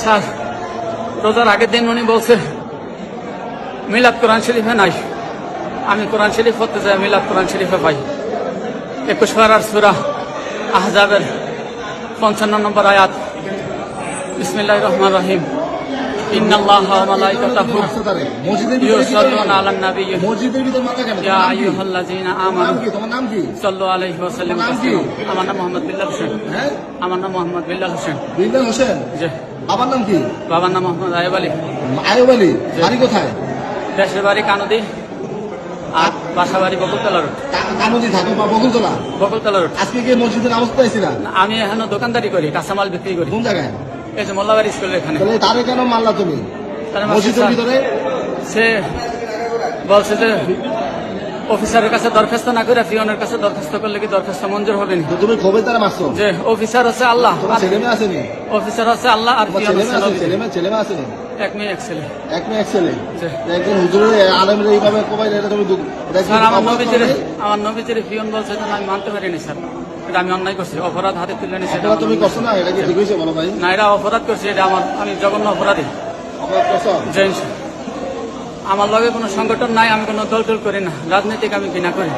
Sir, রোজার আগের দিন উনি বলছে, মিলাদ কোরআন শরীফে নাই। আমি কোরআন শরীফ হতে চাই মিলাদ কোরআন শরীফে পাই। একুশ আর সুরা আহজাবের পঞ্চান্ন নম্বর আয়াত। বিসমিল্লাহ রহমান রহিম। আমার নাম মোহাম্মদ বিল্লাল হোসেন। আমার নাম মোহাম্মদ বিল্লাল হোসেন। বিল্লাল হোসেন? বাবার নাম কি? বাবার নাম মোহাম্মদ আয়েব আলী। আয়ুব আলী। বাড়ি কোথায়? দেশের বাড়ি কানদি। আর বকুলতলা রোড। কানুদি থাকো বা বকুলতলা? বকুলতলা রোড। আজকে কি মসজিদের পড়াইছিলা আমি এখানে দোকানদারি করি কাঁচামাল বিক্রি করি। কোন জায়গায়? এই যে মোল্লাবাড়ি স্কুলের এখানে। তারে কেন মারলা তুমি? মসজিদের ভিতরে? সে বলছে যে অফিসারের কাছে দরখাস্ত না করে পিয়নের কাছে দরখাস্ত করলে কি দরখাস্ত মঞ্জুর হবে না তুমি দ্বারা মারছো? যে অফিসার হচ্ছে আল্লাহ তোমার ছেলে মেয়ে আসেনি? অফিসার হচ্ছে আল্লাহ আর পিয়ন ছেলে মেয়ে ছেলে মেয়ে আসেনি? এক মেয়ে এক ছেলে। এক মেয়ে এক ছেলে? একজন হুজুরের আলমের এইভাবে কোবাই এটা তুমি স্যার আমার নবীজির? আমার নবীজির পিয়ন বলছে না, আমি মানতে পারিনি স্যার। এটা আমি অন্যায় করছি অপরাধ হাতে তুলে নিছি তুমি করছ না এটা কি ঠিক হয়েছে বলো ভাই? না এটা অপরাধ করছি এটা আমার আমি জঘন্য অপরাধী। অপরাধ করছ? আমার লগে কোনো সংগঠন নাই আমি কোনো দল টল করি না রাজনৈতিক আমি কিনা করি।